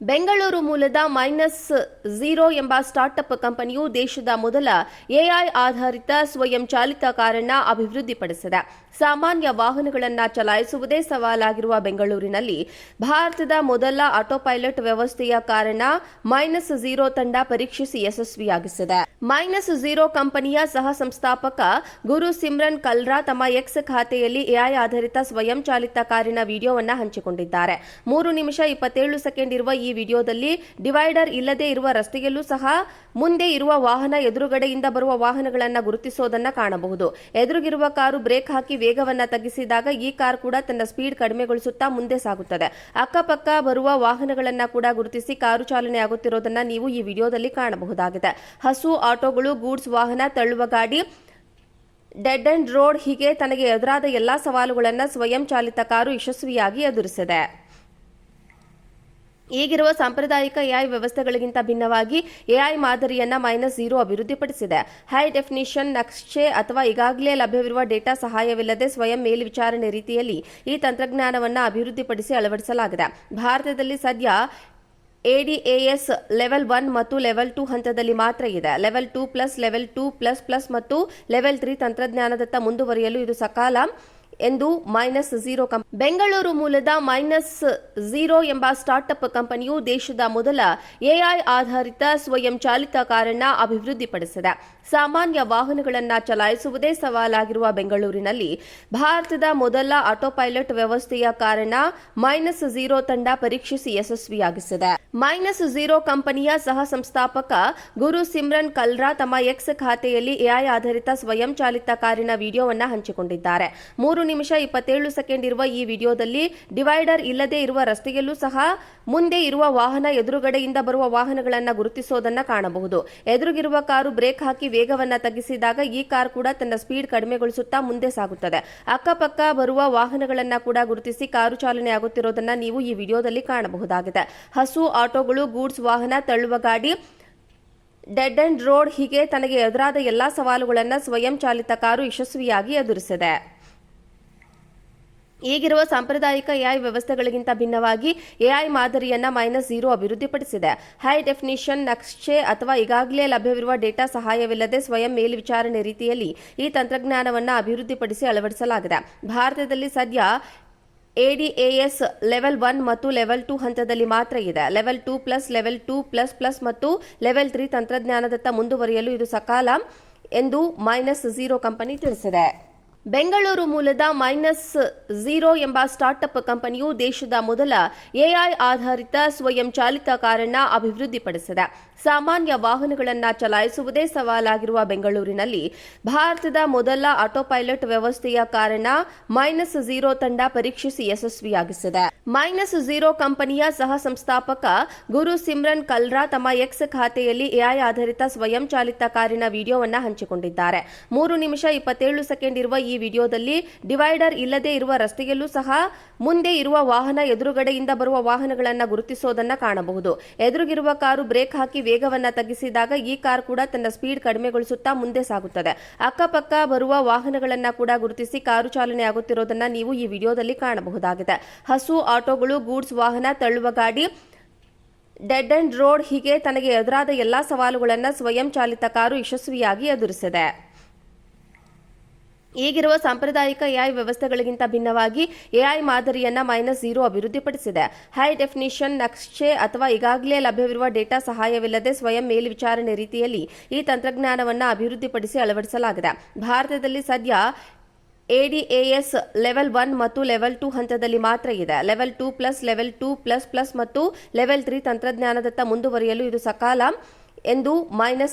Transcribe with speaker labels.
Speaker 1: ಬೆಂಗಳೂರು ಮೂಲದ minus zero ಎಂಬ startup ಕಂಪನಿಯು ದೇಶದ ಮೊದಲ ಎಐ ಆಧಾರಿತ ಸ್ವಯಂ ಚಾಲಿತ ಕಾರನ್ನ ಅಭಿವೃದ್ಧಿಪಡಿಸಿದೆ. ಸಾಮಾನ್ಯ ವಾಹನಗಳನ್ನು ಚಲಾಯಿಸುವುದೇ ಸವಾಲಾಗಿರುವ ಬೆಂಗಳೂರಿನಲ್ಲಿ ಭಾರತದ ಮೊದಲ ಆಟೋ ಪೈಲಟ್ ವ್ಯವಸ್ಥೆಯ ಕಾರಣ ಮೈನಸ್ ಝೀರೋ ತಂಡ ಪರೀಕ್ಷಿಸಿ ಯಶಸ್ವಿಯಾಗಿಸಿದೆ. ಮೈನಸ್ ಝೀರೋ ಕಂಪನಿಯ ಸಹ ಸಂಸ್ಥಾಪಕ ಗುರು ಸಿಮ್ರನ್ ಕಲ್ರಾ ತಮ್ಮ ಎಕ್ಸ್ ಖಾತೆಯಲ್ಲಿ ಎಐ ಆಧಾರಿತ ಸ್ವಯಂ ಚಾಲಿತ ಕಾರಿನ ವಿಡಿಯೋವನ್ನು ಹಂಚಿಕೊಂಡಿದ್ದಾರೆ. ಮೂರು ನಿಮಿಷ ಇಪ್ಪತ್ತೇಳು ಸೆಕೆಂಡ್ ಇರುವ ಈ ವಿಡಿಯೋದಲ್ಲಿ ಡಿವೈಡರ್ ಇಲ್ಲದೆ ಇರುವ ರಸ್ತೆಯಲ್ಲೂ ಸಹ ಮುಂದೆ ಇರುವ ವಾಹನ ಎದುರುಗಡೆಯಿಂದ ಬರುವ ವಾಹನಗಳನ್ನು ಗುರುತಿಸೋದನ್ನ ಕಾಣಬಹುದು. ಎದುರುಗಿರುವ ಕಾರು ಬ್ರೇಕ್ ಹಾಕಿ ವೇಗವನ್ನ ತಗ್ಗಿಸಿದಾಗ ಈ ಕಾರ್ ಕೂಡ ತನ್ನ ಸ್ಪೀಡ್ ಕಡಿಮೆಗೊಳಿಸುತ್ತಾ ಮುಂದೆ ಸಾಗುತ್ತದೆ. ಅಕ್ಕಪಕ್ಕ ಬರುವ ವಾಹನಗಳನ್ನ ಕೂಡ ಗುರುತಿಸಿ ಕಾರು ಚಾಲನೆ ಆಗುತ್ತಿರೋದನ್ನ ನೀವು ಈ ವಿಡಿಯೋದಲ್ಲಿ ಕಾಣಬಹುದಾಗಿದೆ. ಹಸು, ಆಟೋಗಳು, ಗೂಡ್ಸ್ ವಾಹನ ತಳ್ಳುವ ಗಾಡಿ, ಡೆಡ್ ಅಂಡ್ ರೋಡ್ ಹೀಗೆ ತನಗೆ ಎದುರಾದ ಎಲ್ಲಾ ಸವಾಲುಗಳನ್ನು ಸ್ವಯಂ ಚಾಲಿತ ಕಾರು ಯಶಸ್ವಿಯಾಗಿ ಎದುರಿಸಿದೆ. ಈಗಿರುವ ಸಾಂಪ್ರದಾಯಿಕ ಎಐ ವ್ಯವಸ್ಥೆಗಳಿಗಿಂತ ಭಿನ್ನವಾಗಿ ಎಐ ಮಾದರಿಯನ್ನ ಮೈನಸ್ ಜೀರೋ ಅಭಿವೃದ್ಧಿಪಡಿಸಿದೆ. ಹೈ ಡೆಫಿನಿಷನ್ ನಕ್ಷೆ ಅಥವಾ ಈಗಾಗಲೇ ಲಭ್ಯವಿರುವ ಡೇಟಾ ಸಹಾಯವಿಲ್ಲದೆ ಸ್ವಯಂ ಮೇಲ್ವಿಚಾರಣೆ ರೀತಿಯಲ್ಲಿ ಈ ತಂತ್ರಜ್ಞಾನವನ್ನು ಅಭಿವೃದ್ಧಿಪಡಿಸಿ ಅಳವಡಿಸಲಾಗಿದೆ. ಭಾರತದಲ್ಲಿ ಸದ್ಯ ಎಡಿಎಎಸ್ ಲೆವೆಲ್ ಒನ್ ಮತ್ತು ಲೆವೆಲ್ ಟೂ ಹಂತದಲ್ಲಿ ಮಾತ್ರ ಇದೆ. Level two plus level two plus plus ಮತ್ತು ಲೆವೆಲ್ ತ್ರೀ ತಂತ್ರಜ್ಞಾನದತ್ತ ಮುಂದುವರಿಯಲು ಇದು ಸಕಾಲ ಎಂದು ಮೈನಸ್ ಜೀರೋ ಕಂ ಬೆಂಗಳೂರು ಮೂಲದ ಮೈನಸ್ ಝೀರೋ ಎಂಬ ಸ್ಟಾರ್ಟ್ಅಪ್ ಕಂಪನಿಯು ದೇಶದ ಮೊದಲ ಎಐ ಆಧಾರಿತ ಸ್ವಯಂ ಚಾಲಿತ ಕಾರನ್ನ ಅಭಿವೃದ್ಧಿಪಡಿಸಿದೆ. ಸಾಮಾನ್ಯ ವಾಹನಗಳನ್ನು ಚಲಾಯಿಸುವುದೇ ಸವಾಲಾಗಿರುವ ಬೆಂಗಳೂರಿನಲ್ಲಿ ಭಾರತದ ಮೊದಲ ಆಟೋ ಪೈಲಟ್ ವ್ಯವಸ್ಥೆಯ ಕಾರಣ ಮೈನಸ್ ಝೀರೋ ತಂಡ ಪರೀಕ್ಷಿಸಿ ಯಶಸ್ವಿಯಾಗಿಸಿದೆ. ಮೈನಸ್ ಝೀರೋ ಕಂಪನಿಯ ಸಹ ಸಂಸ್ಥಾಪಕ ಗುರು ಸಿಮ್ರನ್ ಕಲ್ರಾ ತಮ್ಮ ಎಕ್ಸ್ ಖಾತೆಯಲ್ಲಿ ಎಐ ಆಧಾರಿತ ಸ್ವಯಂ ಚಾಲಿತ ಕಾರಿನ ವಿಡಿಯೋವನ್ನು ಹಂಚಿಕೊಂಡಿದ್ದಾರೆ. ಮೂರು ನಿಮಿಷ ಇಪ್ಪತ್ತೇಳು ಸೆಕೆಂಡ್ ಇರುವ ಈ ವಿಡಿಯೋದಲ್ಲಿ ಡಿವೈಡರ್ ಇಲ್ಲದೆ ಇರುವ ರಸ್ತೆಯಲ್ಲೂ ಸಹ ಮುಂದೆ ಇರುವ ವಾಹನ ಎದುರುಗಡೆಯಿಂದ ಬರುವ ವಾಹನಗಳನ್ನು ಗುರುತಿಸೋದನ್ನ ಕಾಣಬಹುದು. ಎದುರುಗಿರುವ ಕಾರು ಬ್ರೇಕ್ ಹಾಕಿ ವೇಗವನ್ನ ತಗ್ಗಿಸಿದಾಗ ಈ ಕಾರ್ ಕೂಡ ತನ್ನ ಸ್ಪೀಡ್ ಕಡಿಮೆಗೊಳಿಸುತ್ತಾ ಮುಂದೆ ಸಾಗುತ್ತದೆ. ಅಕ್ಕಪಕ್ಕ ಬರುವ ವಾಹನಗಳನ್ನ ಕೂಡ ಗುರುತಿಸಿ ಕಾರು ಚಾಲನೆ ಆಗುತ್ತಿರೋದನ್ನ ನೀವು ಈ ವಿಡಿಯೋದಲ್ಲಿ ಕಾಣಬಹುದಾಗಿದೆ. ಹಸು, ಆಟೋಗಳು, ಗೂಡ್ಸ್ ವಾಹನ ತಳ್ಳುವ ಗಾಡಿ, ಡೆಡ್ ಅಂಡ್ ರೋಡ್ ಹೀಗೆ ತನಗೆ ಎದುರಾದ ಎಲ್ಲಾ ಸವಾಲುಗಳನ್ನು ಸ್ವಯಂ ಚಾಲಿತ ಕಾರು ಯಶಸ್ವಿಯಾಗಿ ಎದುರಿಸಿದೆ. ಈಗಿರುವ ಸಾಂಪ್ರದಾಯಿಕ ಎಐ ವ್ಯವಸ್ಥೆಗಳಿಗಿಂತ ಭಿನ್ನವಾಗಿ ಎಐ ಮಾದರಿಯನ್ನ ಮೈನಸ್ ಝೀರೋ ಅಭಿವೃದ್ಧಿಪಡಿಸಿದೆ. ಹೈ ಡೆಫಿನಿಷನ್ ನಕ್ಷೆ ಅಥವಾ ಈಗಾಗಲೇ ಲಭ್ಯವಿರುವ ಡೇಟಾ ಸಹಾಯವಿಲ್ಲದೆ ಸ್ವಯಂ ಮೇಲ್ವಿಚಾರಣೆ ರೀತಿಯಲ್ಲಿ ಈ ತಂತ್ರಜ್ಞಾನವನ್ನು ಅಭಿವೃದ್ಧಿಪಡಿಸಿ ಅಳವಡಿಸಲಾಗಿದೆ. ಭಾರತದಲ್ಲಿ ಸದ್ಯ ಎಡಿಎಎಸ್ ಲೆವೆಲ್ ಒನ್ ಮತ್ತು ಲೆವೆಲ್ ಟೂ ಹಂತದಲ್ಲಿ ಮಾತ್ರ ಇದೆ. Level two plus level two plus plus ಮತ್ತು ಲೆವೆಲ್ ತ್ರೀ ತಂತ್ರಜ್ಞಾನದತ್ತ ಮುಂದುವರಿಯಲು ಇದು ಸಕಾಲ ಎಂದು ಮೈನಸ್ ಝೀರೋ ಕಂಪನಿ ತಿಳಿಸಿದೆ. ಬೆಂಗಳೂರು ಮೂಲದ ಮೈನಸ್ ಝೀರೋ ಎಂಬ ಸ್ಟಾರ್ಟ್ಅಪ್ ಕಂಪನಿಯು ದೇಶದ ಮೊದಲ ಎಐ ಆಧಾರಿತ ಸ್ವಯಂ ಚಾಲಿತ ಕಾರನ್ನ ಅಭಿವೃದ್ಧಿಪಡಿಸಿದೆ. ಸಾಮಾನ್ಯ ವಾಹನಗಳನ್ನು ಚಲಾಯಿಸುವುದೇ ಸವಾಲಾಗಿರುವ ಬೆಂಗಳೂರಿನಲ್ಲಿ ಭಾರತದ ಮೊದಲ ಆಟೋಪೈಲಟ್ ವ್ಯವಸ್ಥೆಯ ಕಾರಣ ಮೈನಸ್ ಝೀರೋ ತಂಡ ಪರೀಕ್ಷಿಸಿ ಯಶಸ್ವಿಯಾಗಿಸಿದೆ. ಮೈನಸ್ ಝೀರೋ ಕಂಪನಿಯ ಸಹ ಸಂಸ್ಥಾಪಕ ಗುರು ಸಿಮ್ರನ್ ಕಲ್ರಾ ತಮ್ಮ ಎಕ್ಸ್ ಖಾತೆಯಲ್ಲಿ ಎಐ ಆಧಾರಿತ ಸ್ವಯಂ ಚಾಲಿತ ಕಾರಿನ ವಿಡಿಯೋವನ್ನು ಹಂಚಿಕೊಂಡಿದ್ದಾರೆ. ಮೂರು ನಿಮಿಷ ಇಪ್ಪತ್ತೇಳು ಸೆಕೆಂಡ್ ಇರುವ ಈ ವಿಡಿಯೋದಲ್ಲಿ ಡಿವೈಡರ್ ಇಲ್ಲದೆ ಇರುವ ರಸ್ತೆಯಲ್ಲೂ ಸಹ ಮುಂದೆ ಇರುವ ವಾಹನ ಎದುರುಗಡೆಯಿಂದ ಬರುವ ವಾಹನಗಳನ್ನು ಗುರುತಿಸೋದನ್ನ ಕಾಣಬಹುದು. ಎದುರುಗಿರುವ ಕಾರು ಬ್ರೇಕ್ ಹಾಕಿ ವೇಗವನ್ನ ತಗ್ಗಿಸಿದಾಗ ಈ ಕಾರ್ ಕೂಡ ತನ್ನ ಸ್ಪೀಡ್ ಕಡಿಮೆಗೊಳಿಸುತ್ತಾ ಮುಂದೆ ಸಾಗುತ್ತದೆ. ಅಕ್ಕಪಕ್ಕ ಬರುವ ವಾಹನಗಳನ್ನ ಕೂಡ ಗುರುತಿಸಿ ಕಾರು ಚಾಲನೆ ಆಗುತ್ತಿರೋದನ್ನ ನೀವು ಈ ವಿಡಿಯೋದಲ್ಲಿ ಕಾಣಬಹುದಾಗಿದೆ. ಹಸು, ಆಟೋಗಳು, ಗೂಡ್ಸ್ ವಾಹನ ತಳ್ಳುವ ಗಾಡಿ, ಡೆಡ್ ಅಂಡ್ ರೋಡ್ ಹೀಗೆ ತನಗೆ ಎದುರಾದ ಎಲ್ಲಾ ಸವಾಲುಗಳನ್ನು ಸ್ವಯಂ ಚಾಲಿತ ಕಾರು ಯಶಸ್ವಿಯಾಗಿ ಎದುರಿಸಿದೆ. ಈಗಿರುವ ಸಾಂಪ್ರದಾಯಿಕ ಎಐ ವ್ಯವಸ್ಥೆಗಳಿಗಿಂತ ಭಿನ್ನವಾಗಿ ಎಐ ಮಾದರಿಯನ್ನ ಮೈನಸ್ ಜೀರೋ ಅಭಿವೃದ್ಧಿಪಡಿಸಿದೆ. ಹೈ ಡೆಫಿನಿಷನ್ ನಕ್ಷೆ ಅಥವಾ ಈಗಾಗಲೇ ಲಭ್ಯವಿರುವ ಡೇಟಾ ಸಹಾಯವಿಲ್ಲದೆ ಸ್ವಯಂ ಮೇಲ್ವಿಚಾರಣೆ ರೀತಿಯಲ್ಲಿ ಈ ತಂತ್ರಜ್ಞಾನವನ್ನು ಅಭಿವೃದ್ಧಿಪಡಿಸಿ ಅಳವಡಿಸಲಾಗಿದೆ. ಭಾರತದಲ್ಲಿ ಸದ್ಯ ಎಡಿಎಎಸ್ ಲೆವೆಲ್ ಒನ್ ಮತ್ತು ಲೆವೆಲ್ ಟೂ ಹಂತದಲ್ಲಿ ಮಾತ್ರ ಇದೆ. Level two plus level two plus plus ಮತ್ತು ಲೆವೆಲ್ ತ್ರೀ ತಂತ್ರಜ್ಞಾನದತ್ತ ಮುಂದುವರಿಯಲು ಇದು ಸಕಾಲ ಎಂದು ಮೈನಸ್